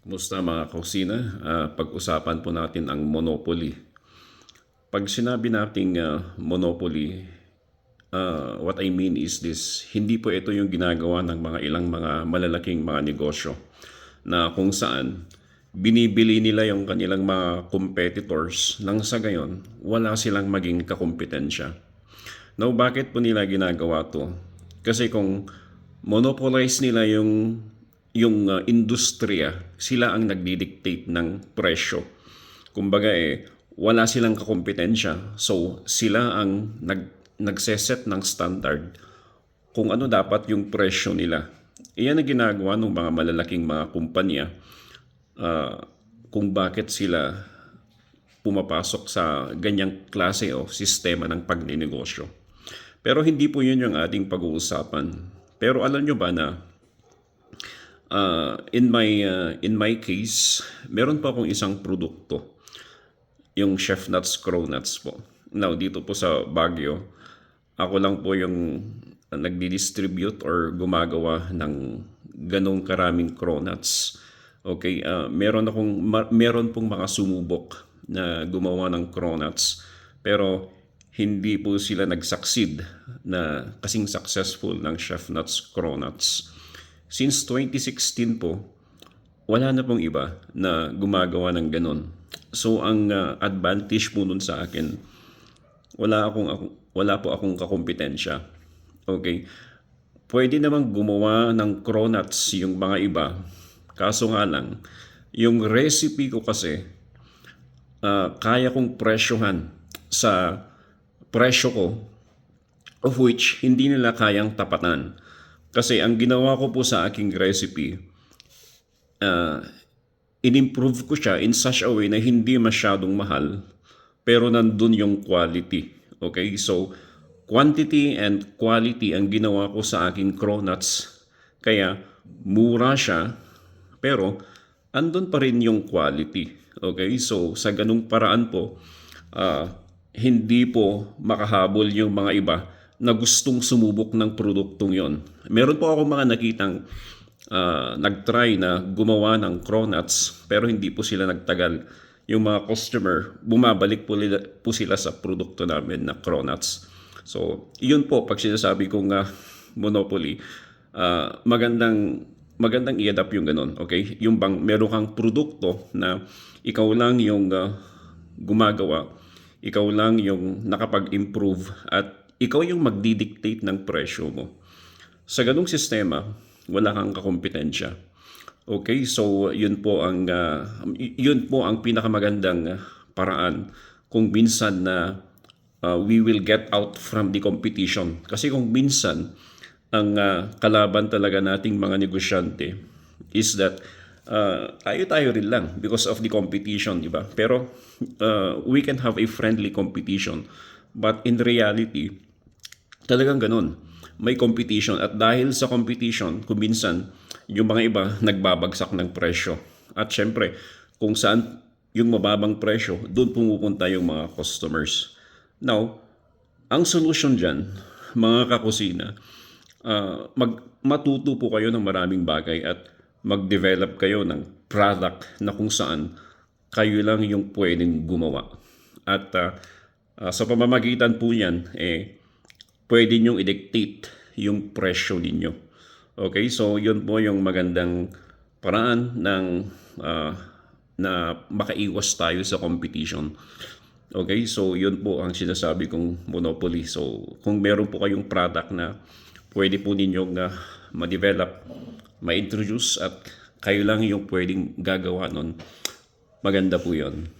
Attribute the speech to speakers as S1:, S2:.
S1: Kumusta mga kusina? Ah, pag-usapan po natin ang monopoly. Pag sinabi nating ah, monopoly, ah, what I mean is this, hindi po ito yung ginagawa ng mga ilang mga malalaking mga negosyo na kung saan binibili nila yung kanilang mga competitors nang sa gayon wala silang maging kakumpetensya. Now, bakit po nila ginagawa to? Kasi kung monopolize nila yung yung uh, industriya, sila ang nagdi-dictate ng presyo. Kumbaga eh, wala silang kakompetensya. So, sila ang nag, nagseset ng standard kung ano dapat yung presyo nila. Iyan ang ginagawa ng mga malalaking mga kumpanya ah, kung bakit sila pumapasok sa ganyang klase o sistema ng pagninegosyo. Pero hindi po yun yung ating pag-uusapan. Pero alam nyo ba na uh, in my uh, in my case, meron pa akong isang produkto, yung Chef Nuts Crow Nuts po. Now dito po sa Baguio, ako lang po yung nagdi-distribute or gumagawa ng ganong karaming cronuts. Okay, ah, meron akong meron pong mga sumubok na gumawa ng cronuts pero hindi po sila nag-succeed na kasing successful ng Chef Nuts Cronuts. Since 2016 po, wala na pong iba na gumagawa ng ganon. So ang ah, advantage po nun sa akin, wala akong ako- wala po akong kakompetensya. Okay? Pwede namang gumawa ng cronuts yung mga iba. Kaso nga lang, yung recipe ko kasi ah, kaya kong presyohan sa presyo ko of which hindi nila kayang tapatan. Kasi ang ginawa ko po sa aking recipe, uh, in-improve ko siya in such a way na hindi masyadong mahal, pero nandun yung quality. Okay? So, quantity and quality ang ginawa ko sa aking cronuts. Kaya, mura siya, pero andun pa rin yung quality. Okay? So, sa ganung paraan po, ah, hindi po makahabol yung mga iba na gustong sumubok ng produktong yon. Meron po ako mga nakitang ah, nag-try na gumawa ng cronuts pero hindi po sila nagtagal. Yung mga customer, bumabalik po, nila, po sila sa produkto namin na cronuts. So, yun po, pag sinasabi kong ah, monopoly, ah, magandang magandang i-adapt yung ganun, okay? Yung bang meron kang produkto na ikaw lang yung ah, gumagawa, ikaw lang yung nakapag-improve at ikaw yung magdidictate ng presyo mo. Sa ganung sistema, wala kang kakompetensya. Okay, so yun po ang y- yun po ang pinakamagandang ah, paraan kung minsan na uh, we will get out from the competition. Kasi kung minsan ang ah, kalaban talaga nating mga negosyante is that uh, tayo-tayo rin lang because of the competition, di ba? Pero uh, we can have a friendly competition. But in reality, talagang ganun. May competition at dahil sa competition, kung minsan, yung mga iba nagbabagsak ng presyo. At syempre, kung saan yung mababang presyo, doon pumupunta yung mga customers. Now, ang solution dyan, mga kakusina, ah, mag, matuto po kayo ng maraming bagay at mag-develop kayo ng product na kung saan kayo lang yung pwedeng gumawa. At ah, ah, sa pamamagitan po yan, eh, pwede nyong i-dictate yung presyo ninyo. Okay, so yun po yung magandang paraan ng ah, na makaiwas tayo sa competition. Okay, so yun po ang sinasabi kong monopoly. So kung meron po kayong product na pwede po ninyong ah, ma-develop, ma-introduce at kayo lang yung pwedeng gagawa nun, maganda po yun.